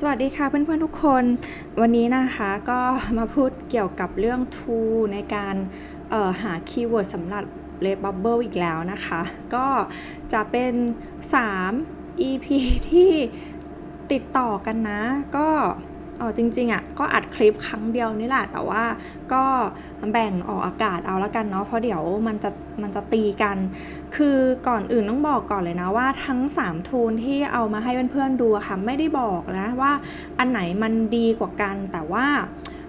สวัสดีค่ะเพื่อนๆทุกคนวันนี้นะคะก็มาพูดเกี่ยวกับเรื่อง tool ในการหาคีย์เวิร์ดสำหรับ Red Bubble อีกแล้วนะคะ ก็จะเป็น 3 EP ที่ติดต่อกันนะ ก็ เออจริงๆอะก็อัดคลิปครั้งเดียวนี่แหละ แต่ว่าก็แบ่งออกอากาศเอาแล้วกันเนาะเพราะเดี๋ยวมันจะมันจะตีกัน คือก่อนอื่นต้องบอกก่อนเลยนะว่าทั้ง 3 ทูลที่เอามาให้เพื่อนๆดูค่ะไม่ได้บอกนะว่าอันไหนมันดีกว่ากันแต่ว่า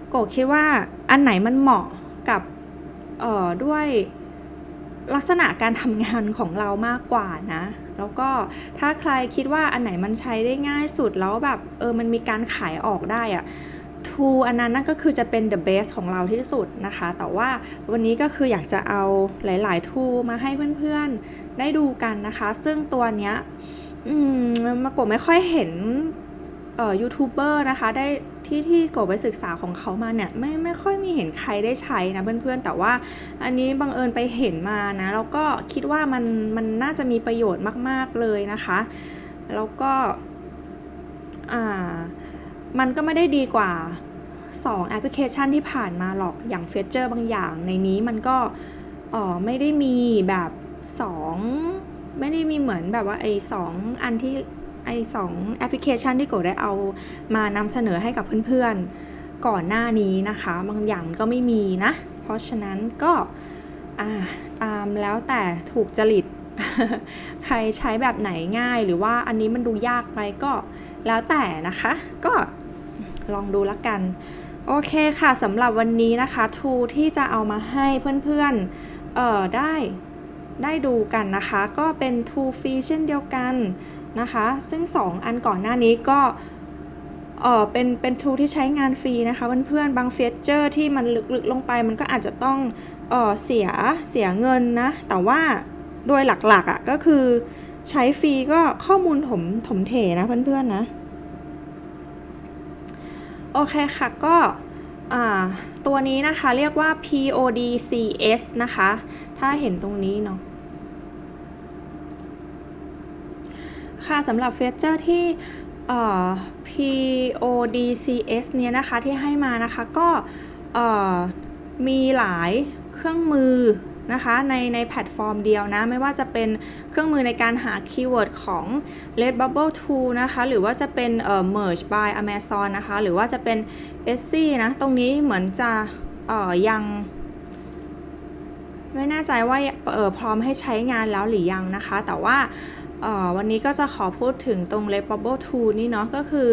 โกคิดว่าอันไหนมันเหมาะกับเอ่อด้วยลักษณะการทำงานของเรามากกว่านะ แล้วก็ถ้าใครคิดว่าอันไหนมันใช้ได้ง่ายสุดแล้วแบบเออมันมีการขายออกได้อะทูอันนั้นนั่นก็คือจะเป็น the best ของเราที่สุดนะคะ แต่ว่าวันนี้ก็คืออยากจะเอาหลายๆทูมาให้เพื่อนๆ ได้ดูกันนะคะ ซึ่งตัวเนี้ยอืมมากดไม่ค่อยเห็นเอ่อยูทูบเบอร์นะคะ ได้ ที่ที่กไปศึกษาของเขามาเนี่ยไม่ไม่ค่อยมีเห็นใครได้ใช้นะเพื่อนๆ แต่ว่าอันนี้บังเอิญไปเห็นมานะแล้วก็คิดว่ามันมันน่าจะมีประโยชน์มากๆเลยนะคะ แล้วก็อ่ามันก็ไม่ได้ดีกว่า2แอปพลิเคชันที่ผ่านมาหรอกอย่างเฟเจอร์บางอย่างในนี้มันก็เออไม่ได้มีแบบ 2 ไม่ได้มีเหมือนแบบว่าไอ้สองอันที่ ไอ้สองแอปพลิเคชันที่โกได้เอามานำเสนอให้กับเพื่อนๆ ก่อนหน้านี้นะคะ บางอย่างก็ไม่มีนะ เพราะฉะนั้นก็ตามแล้วแต่ถูกจริต ใครใช้แบบไหนง่ายหรือว่าอันนี้มันดูยากไปก็แล้วแต่นะคะ ก็ลองดูละกัน โอเคค่ะสำหรับวันนี้นะคะทูที่จะเอามาให้เพื่อนๆเอ่อได้ได้ดูกันนะคะ ก็เป็นทูฟรีเช่นเดียวกัน นะคะ ซึ่ง 2 อันก่อนหน้านี้ก็เออเป็นเป็นทูที่ใช้งานฟรีนะคะเพื่อนๆบางเฟเจอร์ที่มันลึกๆลงไปมันก็อาจจะต้องเออเสียเสียเงินนะ แต่ว่าโดยหลักๆอะ่ะก็คือใช้ฟรีก็ข้อมูลถมถมเถนะเพื่อนๆนะ โอเคค่ะก็ตัวนี้นะคะเรียกว่า PODCS นะคะ ถ้าเห็นตรงนี้เนาะ ค่ะสำหรับเฟเจอร์ที่ PODCS เนี่ยนะคะที่ให้มานะคะก็มีหลายเครื่องมือนะคะในในแพลตฟอร์มเดียวนะ ไม่ว่าจะเป็นเครื่องมือในการหาคีย์เวิร์ดของ Redbubble Tool นะคะ หรือว่าจะเป็นเอ่อ Merge by Amazon นะคะ หรือว่าจะเป็น Etsy นะ ตรงนี้เหมือนจะเอ่อยัง ไม่แน่ใจว่าเออพร้อมให้ใช้งานแล้วหรือยังนะคะ แต่ว่า วันนี้ก็จะขอพูดถึงตรง Redbubble Tool นี่เนาะก็คือ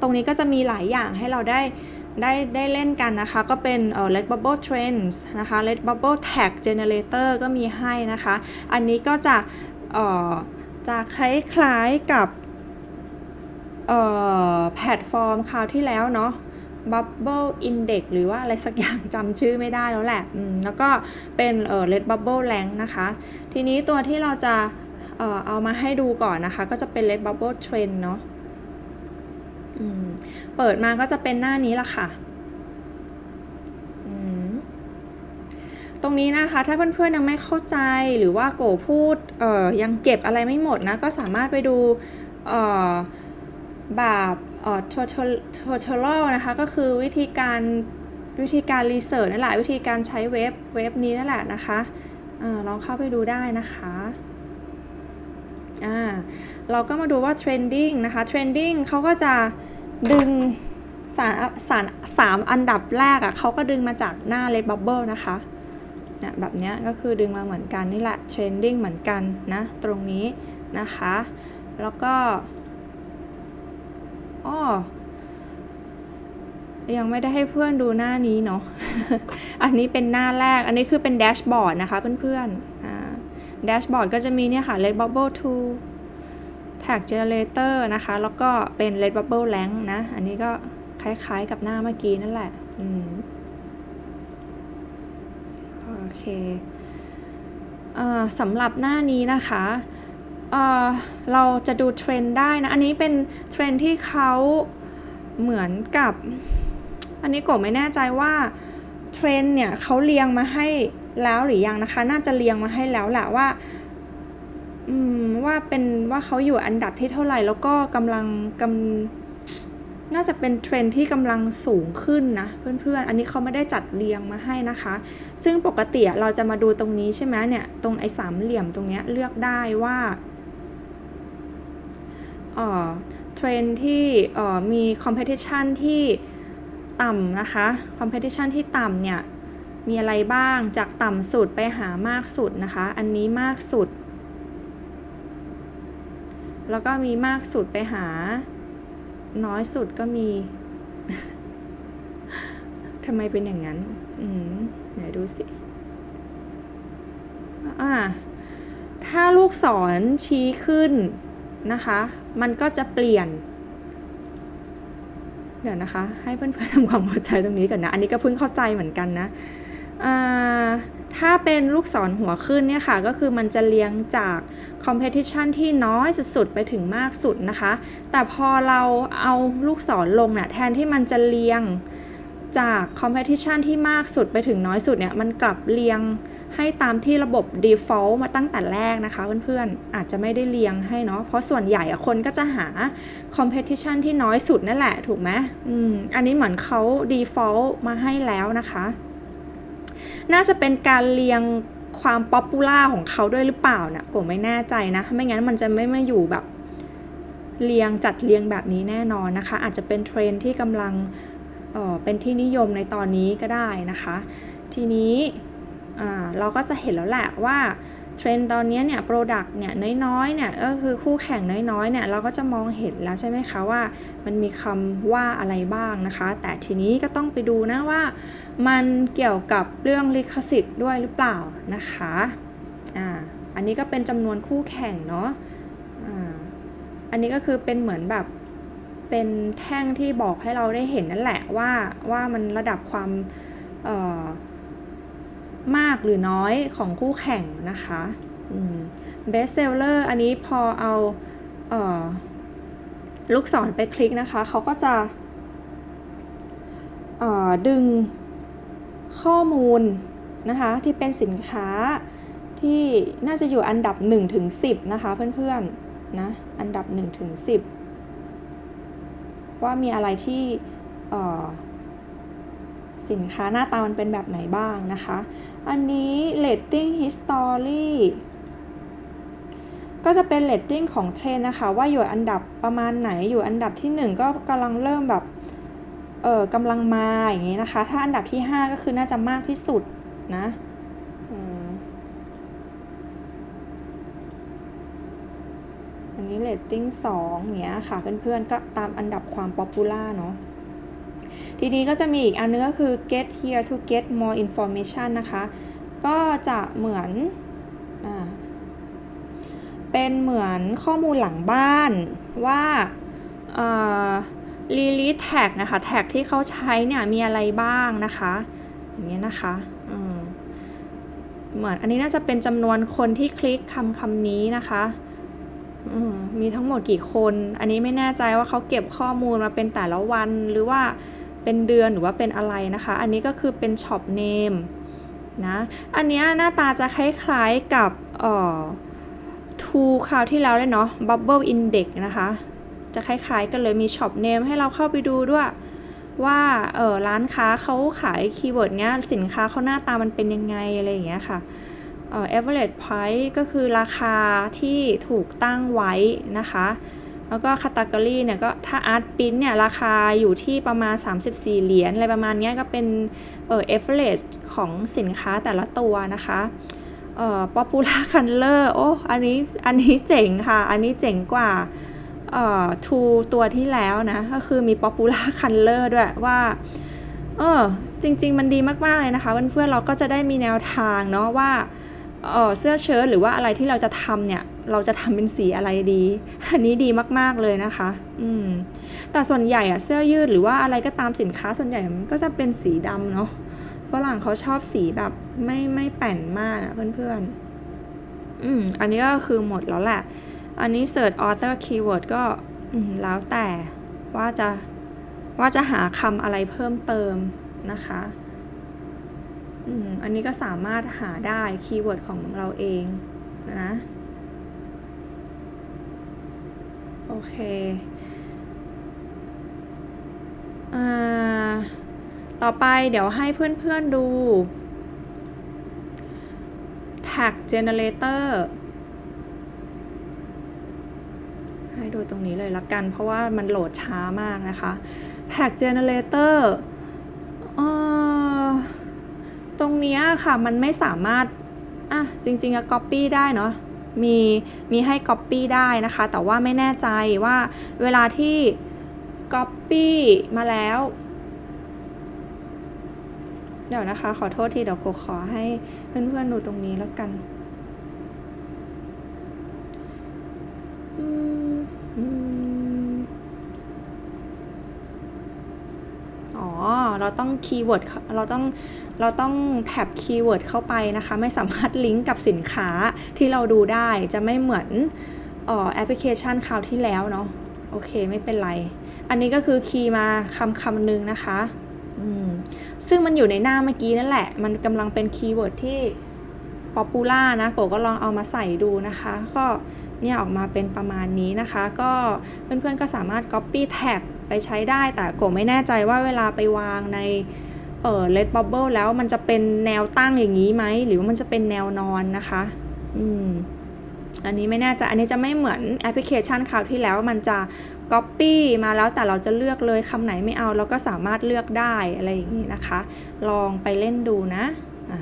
ตรงนี้ก็จะมีหลายอย่างให้เราได้ได้ได้เล่นกันนะคะ ก็เป็นเอ่อ Redbubble Trends นะคะ Redbubble Tag Generator ก็มีให้นะคะ อันนี้ก็จะเอ่อจะคล้ายๆกับเอ่อแพลตฟอร์มคราวที่แล้วเนาะ Bubble Index หรือว่าอะไรสักอย่างจำชื่อไม่ได้แล้วแหละ แล้วก็เป็นเอ่อ Redbubble Rank นะคะ ทีนี้ตัวที่เราจะ เอ่อเอามาให้ดูก่อนนะคะ ก็จะเป็น Redbubble Trend เนาะเปิดมาก็จะเป็นหน้านี้ละค่ะตรงนี้นะคะ ถ้าเพื่อนๆยังไม่เข้าใจหรือว่าโกพูดเอ่อยังเก็บอะไรไม่หมดนะ ก็สามารถไปดูเอ่อแบบเอ่อ tutorial นะคะ ก็คือวิธีการวิธีการรีเสิร์ชนั่นแหละ วิธีการใช้เว็บเว็บนี้นั่นแหละนะคะอลองเข้าไปดูได้นะคะ อ่าเราก็มาดูว่า trending นะคะ trending เขาก็จะดึงสารสารสามอันดับแรกอะ่ะเขาก็ดึงมาจากหน้า Red Bubble นะคะเนี่ยแบบนี้ก็คือดึงมาเหมือนกันนี่แหละ trending เหมือนกันนะตรงนี้นะคะ แล้วก็อ๋อยังไม่ได้ให้เพื่อนดูหน้านี้เนาะ อันนี้เป็นหน้าแรก อันนี้คือเป็นแดชบอร์ดนะคะเพื่อนๆ แดชบอร์ดก็จะมีเนี่ยค่ะ Red Bubble 2 Tag Generator นะคะ แล้วก็เป็น Red Bubble Rank นะ อันนี้ก็คล้ายๆกับหน้าเมื่อกี้นั่นแหละ อืม โอเคสำหรับหน้านี้นะคะเเราจะดูเทรนด์ได้นะ อันนี้เป็นเทรนด์ที่เขาเหมือนกับ อันนี้กบไม่แน่ใจว่าเทรนด์เนี่ยเขาเรียงมาให้ แล้วหรือยังนะคะ น่าจะเรียงมาให้แล้วแหละว่าอืมว่าเป็นว่าเขาอยู่อันดับที่เท่าไหร่ แล้วก็กำลังกำน่าจะเป็นเทรนที่กำลังสูงขึ้นนะเพื่อนๆ อันนี้เขาไม่ได้จัดเรียงมาให้นะคะ ซึ่งปกติเราจะมาดูตรงนี้ใช่ไหมเนี่ยตรงไอ้สามเหลี่ยมตรงเนี้ยเลือกได้ว่าเอ่อเทรนที่เอ่อมีคอมเพติชันที่ต่ำนะคะคอมเพติชันที่ต่ำเนี่ย มีอะไรบ้างจากต่ำสุดไปหามากสุดนะคะ อันนี้มากสุด แล้วก็มีมากสุดไปหา น้อยสุดก็มีทำไมเป็นอย่างนั้น อืมไหนดูสิ อ่า ถ้าลูกศรชี้ขึ้นนะคะ มันก็จะเปลี่ยน เดี๋ยวนะคะ ให้เพื่อนๆทำความเข้าใจตรงนี้ก่อนนะ อันนี้ก็เพิ่งเข้าใจเหมือนกันนะ ถ้าเป็นลูกศรหัวขึ้นเนี่ยค่ะ ก็คือมันจะเรียงจาก competition ที่น้อยสุดๆ ไปถึงมากสุดนะคะ แต่พอเราเอาลูกศรลงเนี่ยแทนที่มันจะเรียงจาก competition ที่มากสุดไปถึงน้อยสุดเนี่ย มันกลับเรียงให้ตามที่ระบบ default มาตั้งแต่แรกนะคะเพื่อนๆ อาจจะไม่ได้เรียงให้เนาะ เพราะส่วนใหญ่คนก็จะหา competition ที่น้อยสุดนั่นแหละ ถูกไหมอืม อันนี้เหมือนเขา default มาให้แล้วนะคะ น่าจะเป็นการเรียงความป๊อปปูล่าของเขาด้วยหรือเปล่าเนะี่ยกูไม่แน่ใจนะ ไม่งั้นมันจะไม่มาอยู่แบบเรียงจัดเรียงแบบนี้แน่นอนนะคะ อาจจะเป็นเทรนที่กำลังเเป็นที่นิยมในตอนนี้ก็ได้นะคะ ทีนี้เราก็จะเห็นแล้วแหละว่า เทรนตอนนี้เนี่ยโปรดักต์เนี่ยน้อยๆเนี่ยก็คือคู่แข่งน้อยๆเนี่ยเราก็จะมองเห็นแล้วใช่ไหมคะว่า มันมีคำว่าอะไรบ้างนะคะ แต่ทีนี้ก็ต้องไปดูนะว่า มันเกี่ยวกับเรื่องลิขสิทธิ์ด้วยหรือเปล่านะคะอ่าอันนี้ก็เป็นจำนวนคู่แข่งเนาะอ่าอันนี้ก็คือเป็นเหมือนแบบเป็นแท่งที่บอกให้เราได้เห็นนั่นแหละว่าว่ามันระดับความเอ่อ มากหรือน้อยของคู่แข่งนะคะเบสเซลเลอร์อันนี้พอเอาเออลูกศรไปคลิกนะคะ เขาก็จะดึงข้อมูลนะคะ ที่เป็นสินค้าที่น่าจะอยู่อันดับ1ถึง10 นะคะเพื่อนๆนะอันดับ1ถึง10 ว่ามีอะไรที่สินค้าหน้าตามันเป็นแบบไหนบ้างนะคะ อันนี้ rating history ก็จะเป็น rating ของเทรนนะคะ ว่าอยู่อันดับประมาณไหนอยู่อันดับที่ 1 ก็กำลังเริ่มแบบเออกำลังมาอย่างนี้นะคะ ถ้าอันดับที่ 5 ก็คือน่าจะมากที่สุดนะอันนี้ rating 2อย่างเงี้ยค่ะ เพื่อนๆ ก็ตามอันดับความป๊อปปูล่าเนาะ ทีนี้ก็จะมีอีกอันนึงก็คือ get here to get more information นะคะ ก็จะเหมือนอเป็นเหมือนข้อมูลหลังบ้านว่าลีลีแท็กนะคะ แท็กที่เขาใช้เนี่ยมีอะไรบ้างนะคะ อย่างเงี้ยนะคะเหมือนอันนี้น่าจะเป็นจำนวนคนที่คลิกคำคำนี้นะคะมีทั้งหมดกี่คน อันนี้ไม่แน่ใจว่าเขาเก็บข้อมูลมาเป็นแต่ละวันหรือว่า เป็นเดือนหรือว่าเป็นอะไรนะคะ อันนี้ก็คือเป็นช็อปเนมนะ อันนี้หน้าตาจะคล้ายๆกับเอ่อทูคราวที่แล้วเลยเนาะ Bubble Index นะคะ จะคล้ายๆกันเลยมีช็อปเนมให้เราเข้าไปดูด้วยว่าเออร้านค้าเขาขายคีย์เวิร์ดเนี้ยสินค้าเขาหน้าตามันเป็นยังไงอะไรอย่างเงี้ยค่ะเอ่อ average price ก็คือราคาที่ถูกตั้งไว้นะคะ แล้วก็คาตากรีเนี่ยก็ถ้าอาร์ตปิ้นเนี่ยราคาอยู่ที่ประมาณ 34 เหรียญอะไรประมาณนี้ก็เป็นเออเอฟเฟรชของสินค้าแต่ละตัวนะคะเอ่อป๊อปปูล่าคันเลอร์โอ้อันนี้อันนี้เจ๋งค่ะ อันนี้เจ๋งกว่าเอ่อทูตัวที่แล้วนะก็คือมีป๊อปปูล่าคันเลอร์ด้วยว่าเออจริง ๆ มันดีมาก ๆ เลยนะคะเพื่อนๆเราก็จะได้มีแนวทางเนาะว่าเออเสื้อเชิ้ตหรือว่าอะไรที่เราจะทำเนี่ย เราจะทำเป็นสีอะไรดี อันนี้ดีมากๆเลยนะคะ อืม แต่ส่วนใหญ่อะเสื้อยืดหรือว่าอะไรก็ตามสินค้าส่วนใหญ่มันก็จะเป็นสีดำเนาะฝรั่งเขาชอบสีแบบไม่ไม่แป่นมากอะเพื่อนๆ อืม อันนี้ก็คือหมดแล้วแหละ อันนี้ search author keyword ก็แล้วแต่ว่าจะว่าจะหาคำอะไรเพิ่มเติมนะคะอืมอันนี้ก็สามารถหาได้คีย์เวิร์ดของเราเองนะโอ เคอ่าต่อไปเดี๋ยวให้เพื่อนๆดู tag generator ให้ดูตรงนี้เลยละกัน เพราะว่ามันโหลดช้ามากนะคะ tag generator เอ่อตรงนี้ค่ะ มันไม่สามารถ อะ จริงๆอะ copy ได้เนาะ มีมีให้ copy ได้นะคะ แต่ว่าไม่แน่ใจว่าเวลาที่ copy มาแล้ว เดี๋ยวนะคะ ขอโทษทีเดี๋ยวโกขอให้เพื่อนๆดูตรงนี้แล้วกันอืมอืมอ๋อ เราต้องคีย์เวิร์ดเราต้องเราต้องแท็บคีย์เวิร์ดเข้าไปนะคะ ไม่สามารถลิงก์กับสินค้าที่เราดูได้จะไม่เหมือนออแอปพลิเคชันคราวที่แล้วเนาะโอเคไม่เป็นไร อันนี้ก็คือคีย์มาคำคำหนึ่งนะคะอืมซึ่งมันอยู่ในหน้าเมื่อกี้นั่นแหละ มันกำลังเป็นคีย์เวิร์ดที่ป๊อปปูล่านะโกก็ลองเอามาใส่ดูนะคะ ก็เนี่ยออกมาเป็นประมาณนี้นะคะ ก็เพื่อนๆก็สามารถ Copy Tag ไปใช้ได้แต่โกไม่แน่ใจว่าเวลาไปวางในเอ่อ Red Bubble แล้วมันจะเป็นแนวตั้งอย่างนี้ไหม หรือว่ามันจะเป็นแนวนอนนะคะ อืม อันนี้ไม่แน่ใจ อันนี้จะไม่เหมือนแอปพลิเคชันคราวที่แล้วมันจะ Copy มาแล้วแต่เราจะเลือกเลยคำไหนไม่เอาเราก็สามารถเลือกได้อะไรอย่างนี้นะคะ ลองไปเล่นดูนะอ่า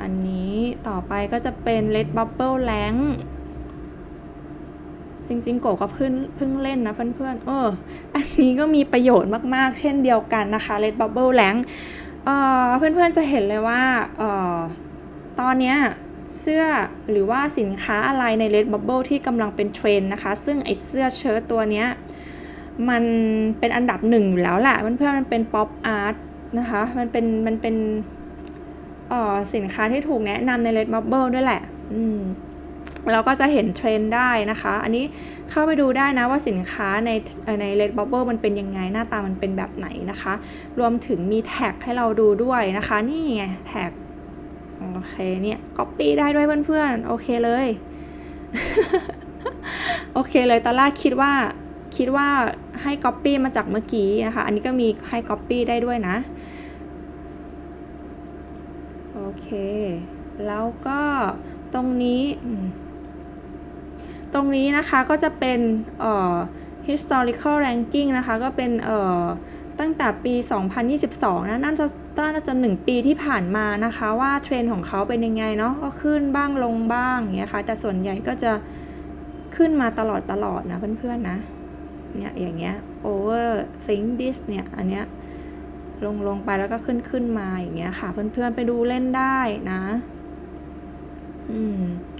อันนี้ต่อไปก็จะเป็น Red Bubble Rank จริงๆ โกก็เพิ่งเพิ่งเล่นนะเพื่อนๆ เออ นี้ก็มีประโยชน์มากๆ เช่นเดียวกันนะคะ Red Bubble Rank เพื่อนๆจะเห็นเลยว่าออตอนนี้เสื้อหรือว่าสินค้าอะไรใน Red Bubble ที่กำลังเป็นเทรนนะคะ ซึ่งไอเสื้อเชิ้ตตัวเนี้ยมันเป็นอันดับหนึ่งอยู่แล้วแหละเพื่อนๆมันเป็น Pop Art นะคะ มันเป็นมันเป็นออสินค้าที่ถูกแนะนำใน Red Bubble ด้วยแหละ อืม เราก็จะเห็นเทรนด์ได้นะคะ อันนี้เข้าไปดูได้นะว่าสินค้าในใน Red Bubble มันเป็นยังไงหน้าตามันเป็นแบบไหนนะคะ รวมถึงมีแท็กให้เราดูด้วยนะคะ นี่ไงแท็กโอเคเนี่ย copy ได้ด้วยเพื่อนๆ โอเคเลย โอเคเลยตอนแรกคิดว่าคิดว่าให้ copy มาจากเมื่อกี้นะคะ อันนี้ก็มีให้ copy ได้ด้วยนะ โอเค แล้วก็ตรงนี้ ตรงนี้นะคะก็จะเป็นเอ่อ historical ranking นะคะ ก็เป็นเอ่อตั้งแต่ปี 2022 นะน่าจะน่าจะ 1 ปีที่ผ่านมานะคะว่าเทรนของเขาเป็นยังไงเนาะก็ขึ้นบ้างลงบ้างอย่างเงี้ยค่ะแต่ส่วนใหญ่ก็จะขึ้นมาตลอดตลอดนะเพื่อนๆนะเนี่ยอย่างเงี้ย over think this เนี่ยอันเนี้ยลงลงไปแล้วก็ขึ้นขึ้นมาอย่างเงี้ยค่ะ เพื่อนๆไปดูเล่นได้นะ อืม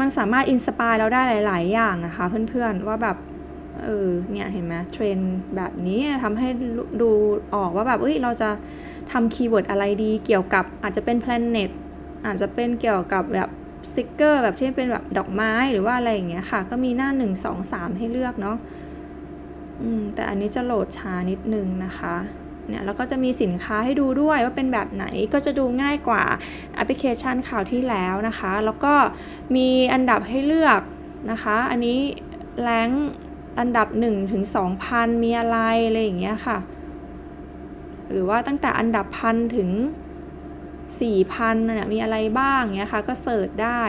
มันสามารถอินสปายเราได้หลาย ๆ อย่างนะคะเพื่อนๆว่าแบบเออเนี่ยเห็นไหมเทรนแบบนี้ทำให้ดูออกว่าแบบเอ้ยเราจะทำคีย์เวิร์ดอะไรดี เกี่ยวกับอาจจะเป็น planet อาจจะเป็นเกี่ยวกับแบบสติกเกอร์แบบที่เป็นแบบดอกไม้หรือว่าอะไรอย่างเงี้ยค่ะ ก็มีหน้า 1 2 3 ให้เลือกเนาะอืมแต่อันนี้จะโหลดช้านิดนึงนะคะ เนี่ยแล้วก็จะมีสินค้าให้ดูด้วยว่าเป็นแบบไหนก็จะดูง่ายกว่าแอปพลิเคชันข่าวที่แล้วนะคะ แล้วก็มีอันดับให้เลือกนะคะ อันนี้แรงอันดับ1ถึง2,000 มีอะไรอะไรอย่างเงี้ยค่ะ หรือว่าตั้งแต่อันดับพันถึง 4,000เนี่ยมีอะไรบ้างเงี้ยค่ะ ก็เสิร์ชได้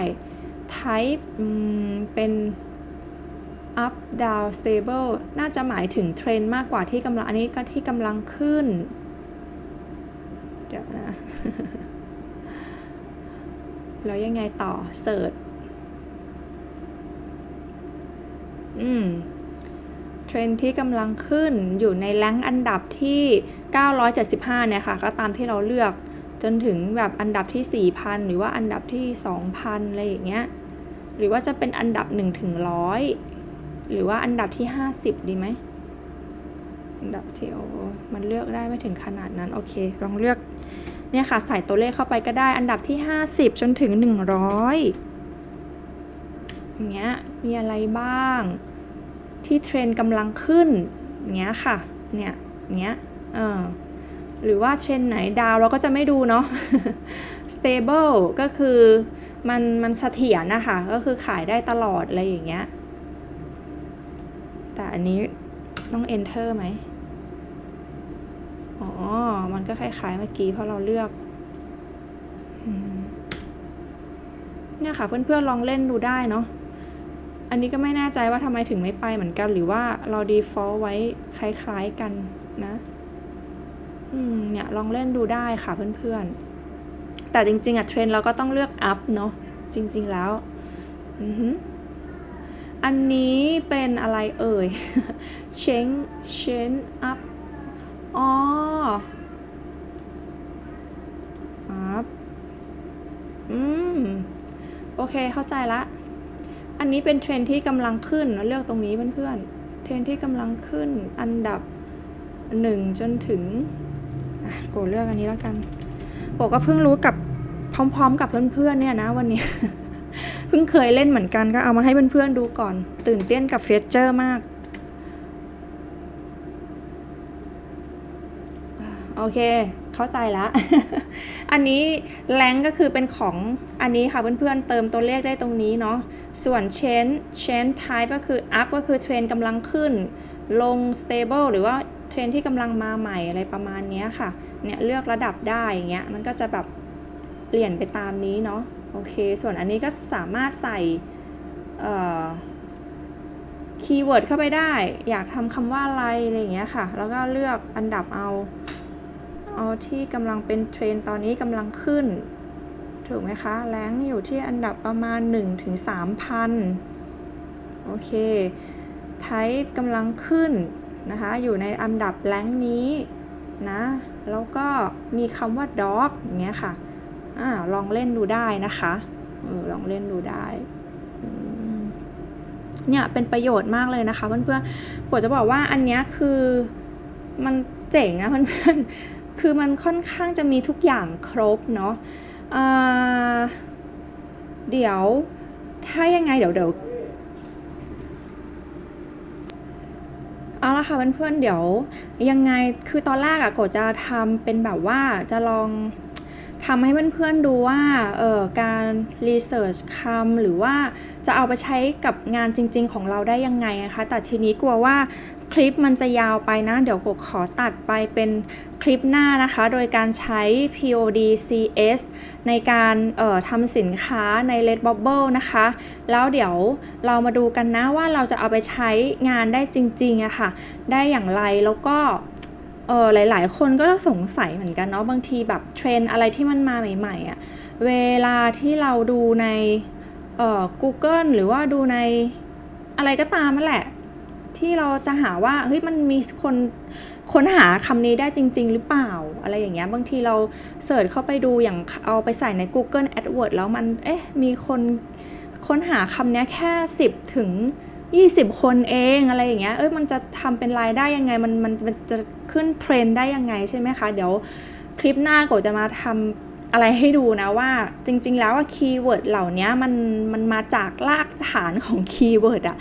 type เป็น up down stable น่าจะหมายถึงเทรนด์มากกว่าที่กำลัง อันนี้ก็ที่กำลังขึ้น เดี๋ยวนะ แล้วยังไงต่อเสิร์ชอืมเทรนด์ที่กำลังขึ้นอยู่ในแรงอันดับที่ 975 เนี่ยค่ะ ก็ตามที่เราเลือกจนถึงแบบอันดับที่ 4,000 หรือว่าอันดับที่ 2,000 อะไรอย่างเงี้ย หรือว่าจะเป็นอันดับ 1 ถึง 100 หรือว่าอันดับที่ 50 ดีไหมอันดับที่โอ้มันเลือกได้ไม่ถึงขนาดนั้น โอเค ลองเลือกเนี่ยค่ะ ใส่ตัวเลขเข้าไปก็ได้ อันดับที่ 50 จนถึง 100อย่างเงี้ยมีอะไรบ้าง ที่เทรนกำลังขึ้นอย่างเงี้ยค่ะ เนี่ยอย่างเงี้ยเออหรือว่าเทรนไหนดาวเราก็จะไม่ดูเนาะ stable ก็คือมันมันเสถียรนะคะ ก็คือขายได้ตลอดอะไรอย่างเงี้ย อันนี้ต้อง enter ไหม อ๋อ มันก็คล้ายๆเมื่อกี้เพราะเราเลือก เนี่ยค่ะเพื่อนๆลองเล่นดูได้เนาะ อันนี้ก็ไม่แน่ใจว่าทำไมถึงไม่ไปเหมือนกัน หรือว่าเรา default ไว้คล้ายๆกันนะอืมเนี่ยลองเล่นดูได้ค่ะเพื่อนๆ แต่จริง ๆอะเทรนเราก็ต้องเลือก up เนาะจริง ๆ แล้ว อือหือ อันนี้เป็นอะไรเอ่ย change change up อ๋อ up อืม โอเคเข้าใจละ อันนี้เป็นเทรนที่กำลังขึ้นเราเลือกตรงนี้เพื่อนๆ เทรนที่กำลังขึ้นอันดับหนึ่งจนถึงอะโกเลือกอันนี้แล้วกันโกก็เพิ่งรู้กับพร้อม ๆ กับเพื่อนๆเนี่ยนะวันนี้ พิ่งเคยเล่นเหมือนกันก็เอามาให้เพื่อนๆดูก่อน ตื่นเต้นกับเฟเจอร์มาก โอเค เข้าใจละ อันนี้แรงก็คือเป็นของอันนี้ค่ะเพื่อนๆเติมตัวเลขได้ตรงนี้เนาะ ส่วน change change type ก็คือ up ก็คือเทรนกำลังขึ้น ลง stable หรือว่าเทรนที่กำลังมาใหม่อะไรประมาณนี้ค่ะ เนี่ยเลือกระดับได้อย่างเงี้ย มันก็จะแบบเปลี่ยนไปตามนี้เนาะ โอเค ส่วนอันนี้ก็สามารถใส่คีย์เวิร์ดเข้าไปได้ อยากทำคำว่าอะไรอะไรอย่างเงี้ยค่ะ แล้วก็เลือกอันดับเอา เอาที่กำลังเป็นเทรนตอนนี้กำลังขึ้น ถูกไหมคะ แรงอยู่ที่อันดับประมาณ1ถึง3,000โอเค ไทป์กำลังขึ้นนะคะ อยู่ในอันดับแรงนี้นะ แล้วก็มีคำว่า dog อย่างเงี้ยค่ะ อ่าลองเล่นดูได้นะคะออลองเล่นดูได้เนี่ยเป็นประโยชน์มากเลยนะคะเพื่อนๆผมจะบอกว่าอันเนี้ยคือมันเจ๋งนะเพื่อนๆคือมันค่อนข้างจะมีทุกอย่างครบเนาะเดี๋ยวถ้ายังไงเดี๋ยวเดี๋ยวเอาละค่ะเพื่อนๆเดี๋ยวยังไงคือตอนแรกอะโกจะทำเป็นแบบว่าจะลอง ทำให้เพื่อนๆดูว่าเออการรีเสิร์ชคำหรือว่าจะเอาไปใช้กับงานจริง ๆ ของเราได้ยังไงนะคะ แต่ทีนี้กลัวว่าคลิปมันจะยาวไปนะ เดี๋ยวกขอตัดไปเป็นคลิปหน้านะคะ โดยการใช้ POD CS ในการเอ่อทำสินค้าใน Redbubble นะคะ แล้วเดี๋ยวเรามาดูกันนะว่าเราจะเอาไปใช้งานได้จริงๆอะคะ่ะ ได้อย่างไรแล้วก็ เออหลาย ๆ คนก็สงสัยเหมือนกันเนาะบางทีแบบเทรนอะไรที่มันมาใหม่ๆอะ่ะเวลาที่เราดูในเอ่อ Google หรือว่าดูในอะไรก็ตามนั่นแหละ ที่เราจะหาว่าเฮ้ยมันมีคนค้นหาคำนี้ได้จริง ๆ หรือเปล่า อะไรอย่างเงี้ยบางทีเราเสิร์ชเข้าไปดูอย่างเอาไปใส่ใน Google AdWords แล้วมันเอ๊ะมีคนค้นหาคำนี้แค่ 10 ถึง 20 คนเองอะไรอย่างเงี้ยเอ้ยมันจะทำเป็นรายได้ยังไงมันมันจะ ขึ้นเทรนได้ยังไงใช่ไหมคะ เดี๋ยวคลิปหน้าก็จะมาทำอะไรให้ดูนะว่าจริง ๆ แล้วคีย์เวิร์ดเหล่านี้มันมันมาจากรากฐานของคีย์เวิร์ดอะ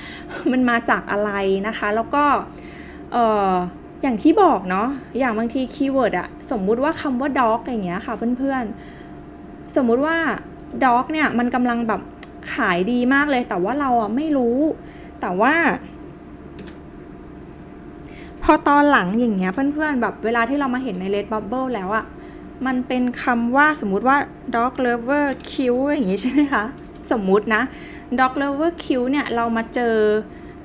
มันมาจากอะไรนะคะ แล้วก็เอออย่างที่บอกเนาะอย่างบางทีคีย์เวิร์ดอะสมมุติว่าคำว่า dog อย่างเงี้ยค่ะเพื่อนๆ สมมุติว่า dog เนี่ยมันกำลังแบบขายดีมากเลย แต่ว่าเราอะไม่รู้ แต่ว่า พอตอนหลังอย่างเงี้ยเพื่อนๆแบบเวลาที่เรามาเห็นใน Red Bubble แล้วอะมันเป็นคำว่าสมมุติว่า dog lover q อย่างงี้ใช่ไหมคะ สมมุตินะ dog lover q เนี่ยเรามาเจอ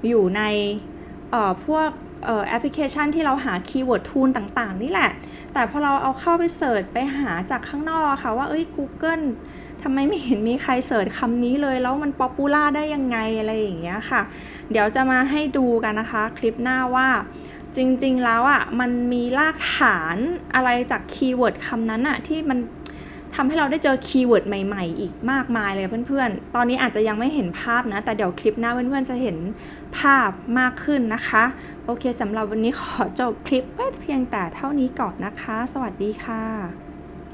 อยู่ในเอ่อพวกแอปพลิเคชันที่เราหาคีย์เวิร์ดทูลต่างๆ นี่แหละ แต่พอเราเอาเข้าไปเสิร์ชไปหาจากข้างนอกค่ะว่าเอ้ย Google ทำไมไม่เห็นมีใครเสิร์ชคำนี้เลย แล้วมันป๊อปปูล่าได้ยังไงอะไรอย่างเงี้ยค่ะ เดี๋ยวจะมาให้ดูกันนะคะคลิปหน้าว่า จริงๆแล้วอะมันมีรากฐานอะไรจากคีย์เวิร์ดคำนั้นอะที่มันทำให้เราได้เจอคีย์เวิร์ดใหม่ๆ อีกมากมายเลยเพื่อนๆ ตอนนี้อาจจะยังไม่เห็นภาพนะ แต่เดี๋ยวคลิปหน้าเพื่อนๆ จะเห็นภาพมากขึ้นนะคะ โอเคสำหรับวันนี้ขอจบคลิปไว้เพียงแต่เท่านี้ก่อนนะคะ สวัสดีค่ะ